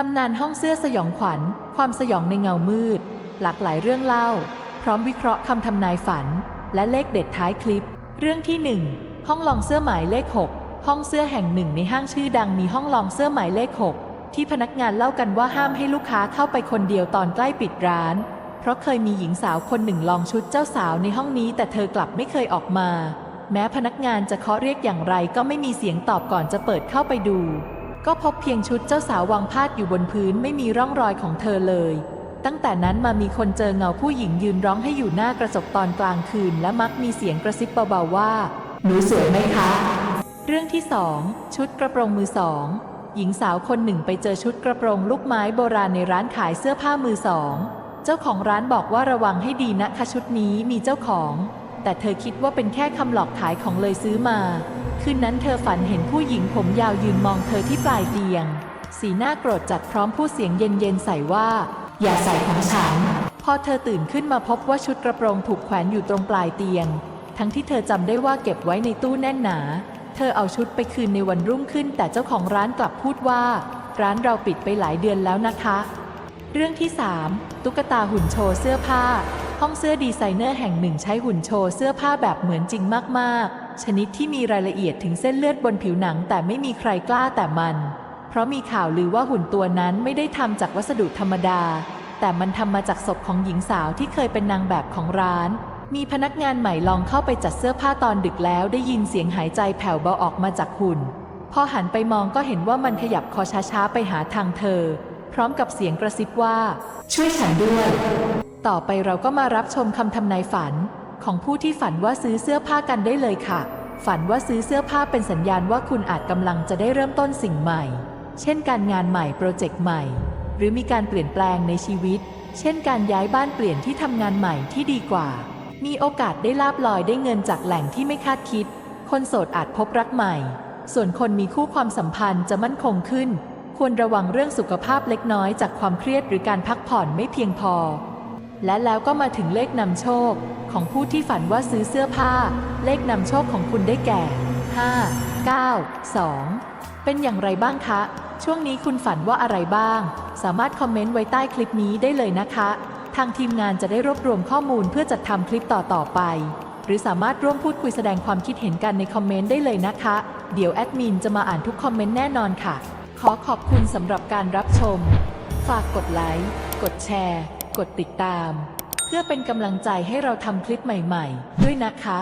ตำนานห้องเสื้อสยองขวัญ ความสยองในเงามืด หลากหลายเรื่องเล่า พร้อมวิเคราะห์คำทำนายฝัน และเลขเด็ดท้ายคลิป เรื่องที่ 1 ห้องลองเสื้อหมายเลข 6 ห้องเสื้อแห่งหนึ่งในห้างชื่อดังมีห้องลองเสื้อหมายเลข 6 ที่พนักงานเล่ากันว่าห้ามให้ลูกค้าเข้าไปคนเดียวตอนใกล้ปิดร้าน เพราะเคยมีหญิงสาวคนหนึ่งลองชุดเจ้าสาวในห้องนี้ แต่เธอกลับไม่เคยออกมา แม้พนักงานจะเคาะเรียกอย่างไรก็ไม่มีเสียงตอบก่อนจะเปิดเข้าไปดู ก็พบเพียงชุดเจ้าสาววางพาดอยู่บนพื้นไม่มีร่องรอยของเธอเลย ตั้งแต่นั้นมามีคนเจอเงาผู้หญิงยืนร้องให้อยู่หน้ากระจกตอนกลางคืน และมักมีเสียงกระซิบเบาๆว่า หนูสวยไหมคะ เรื่องที่สองชุดกระโปรงมือสองหญิงสาวคนหนึ่งไปเจอชุดกระโปรงลูกไม้โบราณในร้านขายเสื้อผ้ามือสอง เจ้าของร้านบอกว่าระวังให้ดีนะคะชุดนี้มีเจ้าของ แต่เธอคิดว่าเป็นแค่คำหลอกขายของเลยซื้อมา คืนนั้นเธอฝันเห็นผู้หญิงผมยาวยืนมองเธอที่ปลายเตียง สีหน้าโกรธจัดพร้อมพูดเสียงเย็นๆใส่ว่า อย่าใส่ของฉัน พอเธอตื่นขึ้นมาพบว่าชุดกระโปรงถูกแขวนอยู่ตรงปลายเตียง ทั้งที่เธอจำได้ว่าเก็บไว้ในตู้แน่นหนา เธอเอาชุดไปคืนในวันรุ่งขึ้น แต่เจ้าของร้านกลับพูดว่า ร้านเราปิดไปหลายเดือนแล้วนะคะ เรื่องที่ 3 ตุ๊กตาหุ่นโชว์เสื้อผ้า ห้องเสื้อดีไซเนอร์แห่งหนึ่งใช้หุ่นโชว์เสื้อผ้าแบบเหมือนจริงมากๆ ชนิดที่มีรายละเอียดถึงเส้นเลือดบนผิวหนังแต่ไม่มีใครกล้าแต่มัน เพราะมีข่าวลือว่าหุ่นตัวนั้นไม่ได้ทำจากวัสดุธรรมดา แต่มันทำมาจากศพของหญิงสาวที่เคยเป็นนางแบบของร้าน มีพนักงานใหม่ลองเข้าไปจัดเสื้อผ้าตอนดึกแล้วได้ยินเสียงหายใจแผ่วเบาออกมาจากหุ่น พอหันไปมองก็เห็นว่ามันขยับคอช้าๆไปหาทางเธอ พร้อมกับเสียงกระซิบว่า ช่วยฉันด้วย ต่อไปเราก็มารับชมคำทำนายฝัน ของผู้ที่ฝันว่าซื้อเสื้อผ้ากันได้เลยค่ะ ฝันว่าซื้อเสื้อผ้าเป็นสัญญาณว่าคุณอาจกำลังจะได้เริ่มต้นสิ่งใหม่ เช่นการงานใหม่โปรเจกต์ใหม่ หรือมีการเปลี่ยนแปลงในชีวิต เช่นการย้ายบ้านเปลี่ยนที่ทำงานใหม่ที่ดีกว่า มีโอกาสได้ลาบลอยได้เงินจากแหล่งที่ไม่คาดคิด คนโสดอาจพบรักใหม่ ส่วนคนมีคู่ความสัมพันธ์จะมั่นคงขึ้น ควรระวังเรื่องสุขภาพเล็กน้อยจากความเครียดหรือการพักผ่อนไม่เพียงพอ และแล้วก็มาถึงเลขนำโชค ของผู้ที่ฝันว่าซื้อเสื้อผ้า เลขนำโชคของคุณได้แก่ 5 9 2 เป็นอย่างไรบ้างคะ ช่วงนี้คุณฝันว่าอะไรบ้าง สามารถคอมเมนต์ไว้ใต้คลิปนี้ได้เลยนะคะ ทางทีมงานจะได้รวบรวมข้อมูลเพื่อจัดทำคลิปต่อๆไป หรือสามารถร่วมพูดคุยแสดงความคิดเห็นกันในคอมเมนต์ได้เลยนะคะ เดี๋ยวแอดมินจะมาอ่านทุกคอมเมนต์แน่นอนค่ะ ขอขอบคุณสำหรับการรับชม ฝากกดไลค์ กดแชร์ กดติดตาม เพื่อเป็นกำลังใจให้เราทำคลิปใหม่ ๆ ด้วยนะคะ